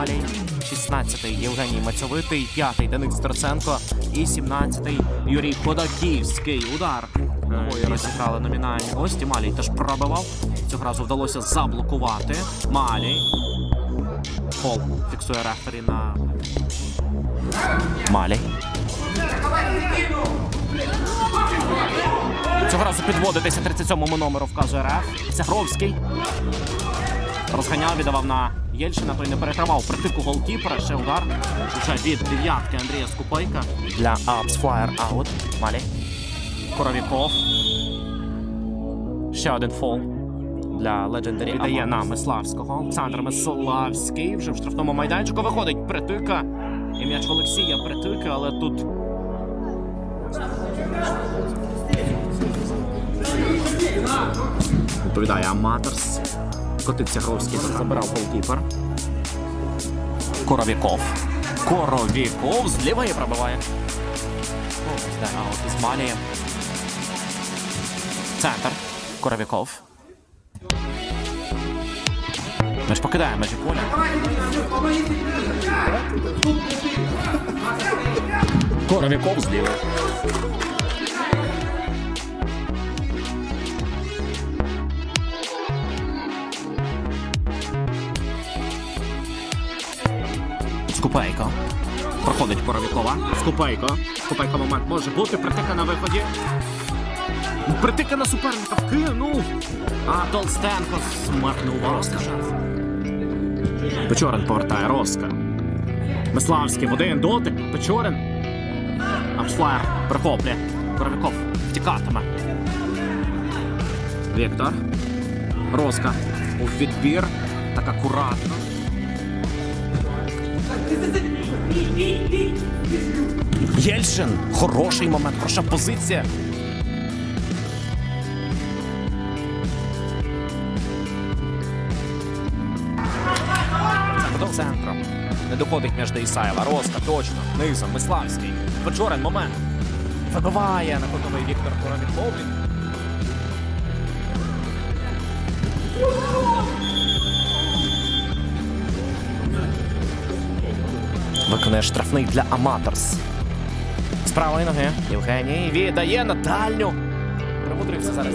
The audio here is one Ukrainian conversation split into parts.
16-й Євгеній Мацьовитий, 5-й Денис Троценко і 17-й Юрій Ходаківський. Удар. Розіграли номінальні гості. Малій теж пробивав. Цього разу вдалося заблокувати. Малій. Фол фіксує рефері на Малій. Цього разу підводитися 37-му номеру вказує РФ. Сягровський. Розганяв, віддавав на Єльшина, той не перетримав притику голкіпера. Ще удар. Уже від дев'ятки Андрія Скупейка. Для Апс Флаєр аут. Малі. Коровіков. Ще один фол. Для Legendary. Віддає на Миславського. Олександр Миславський вже в штрафному майданчику виходить притика. І м'яч Олексія притика, але тут Відповідає Аматорс. Котиться Гровський, забирав голкіпер. Коровіков. Коровіков з лівої пробиває. О, а от із Малії. Центр. Коровіков. Між покидає межі поля. Коровіков з лівої. Скупейко. Проходить Коровікова. Скупейко. Скупейко момент може бути. Притика на виході. Притика на суперника вкинув. А Толстенко смахнув Роска. Печорин повертає Роска. Миславський в один дотик. Печорин. Амсфлаєр прихоплює. Коровіков втікатиме. Віктор. Роска. У відбір. Так акуратно. Єльшин. Хороший момент, хороша позиція. До центру. Не доходить між Ісаєва. Роска, точно. Низом. Миславський. Печорин, момент. Вибиває на котовий Віктор Коровіков. Виконує штрафний для Аматорс. З правої ноги. Євгеній віддає на дальню. Примудрився зараз.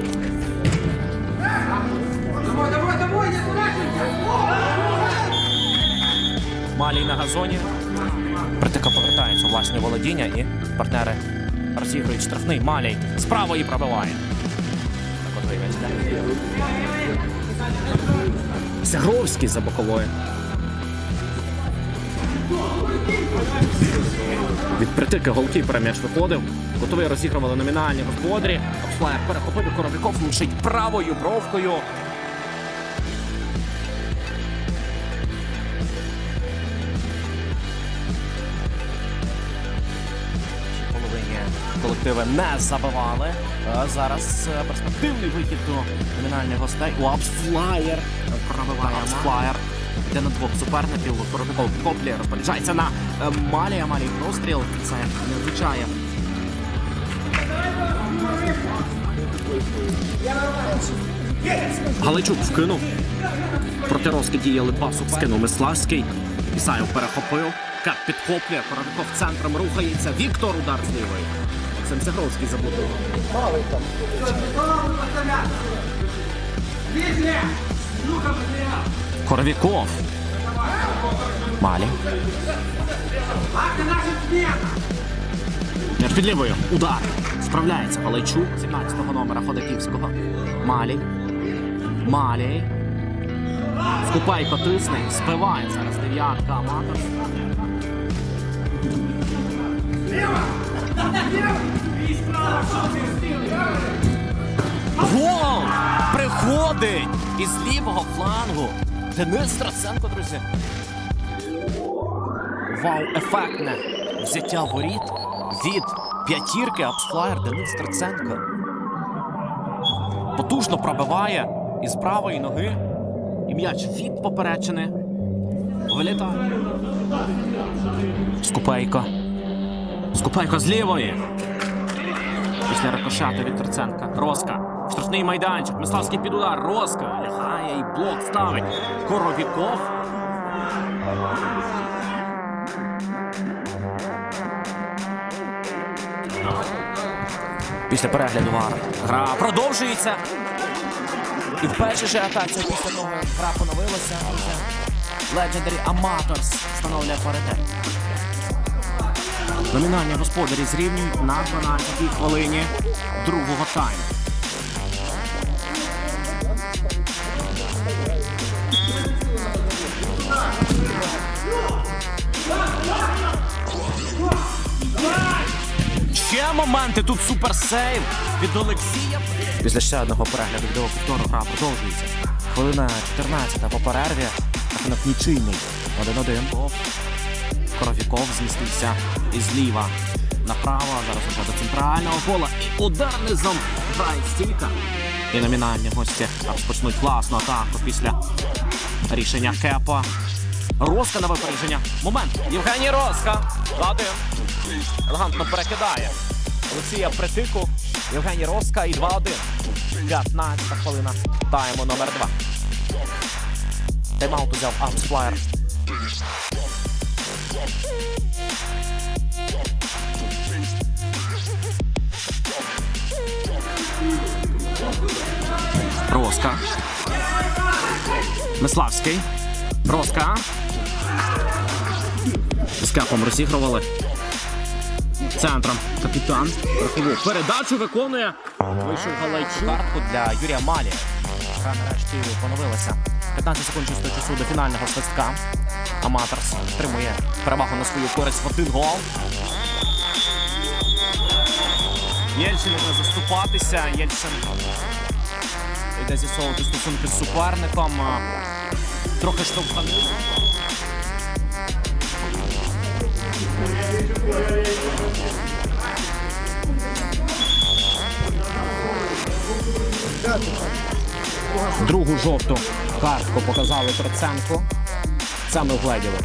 Малій на газоні. Притика повертається у власні володіння і партнери розігрують штрафний. Малій з правої пробиває. Сягровський за боковою. Від притики голкіпера м'яч виходив. Готовий розігрували номінальні господарі. Обслаєр перехопив і Коровіков правою бровкою. Половині колективи не забивали. Зараз е, перспективний вихід до номінальних гостей. У Апсфлаєр пробиває Апсфлаєр. Йде на двох суперників. Коровіков підхоплює, розпоряджається на е, Малія. Малій простріл. Це не влучає. Галичук вкинув. Протировський діяли пасу, скинув Миславський. Ісаєв перехопив. Кап підхоплює, Коровіков центром рухається. Віктор удар з лівої. Максим Сягровський заблокував. Коровіков. Малі. Між під лівою. Удар. Справляється Палайчук. 17-го номера Ходаківського. Малій. Малій. Скупайко тисне. Збиває зараз дев'ятка Аматор. Гол! Приходить із лівого флангу. Денис Страценко, друзі. Вау, ефектне взяття воріт від п'ятірки Апсфлаєр Денис Страценко. Потужно пробиває із правої ноги. І м'яч від поперечини. Вилітає. Скупейко. Скупейко з лівої. Після рикошету від Троценка. Роска. Штрафний майданчик. Миславський під удар. Роска. Вимагає і блок ставить. Коровіков. Після перегляду вар. Гра продовжується. І вперше же атаці після того гра поновилася. Legendary Amators встановлює паритет. Номінальні господарі зрівнюють на 12-й хвилині другого тайму. Моменти тут суперсейв від Олексія. Після ще одного перегляду відеоповтору гра продовжується. Хвилина 14 по перерві. Рахунок нічийний. 1-1. Коровіков змістився і зліва направо. Зараз уже до центрального пола. І удар низом грає стійка. І номінальні гості розпочнуть класну атаку після рішення Кепа. Роска на випередження. Момент. Євгеній Роска. Один. Елегантно перекидає. Олексія Притику. Євгеній Роска і 2-1. 15 хвилина. Тайму номер 2. Тайм-аут взяв Апсфлаєр. Роска. Миславський. Роска. З капом розігрували. Центром капітан. Передачу виконує. Вийшов Галайчук. Картку для Юрія Малі. Гра нарешті поновилася. 15 секунд чистого часу до фінального свистка. Аматорс тримує перевагу на свою користь в один гол. Єльчин буде заступатися. Єльчин йде з'ясовувати стосунки з суперником. Трохи штовханув. Другу жовту картку показали Троценко. Це ми вгледіли.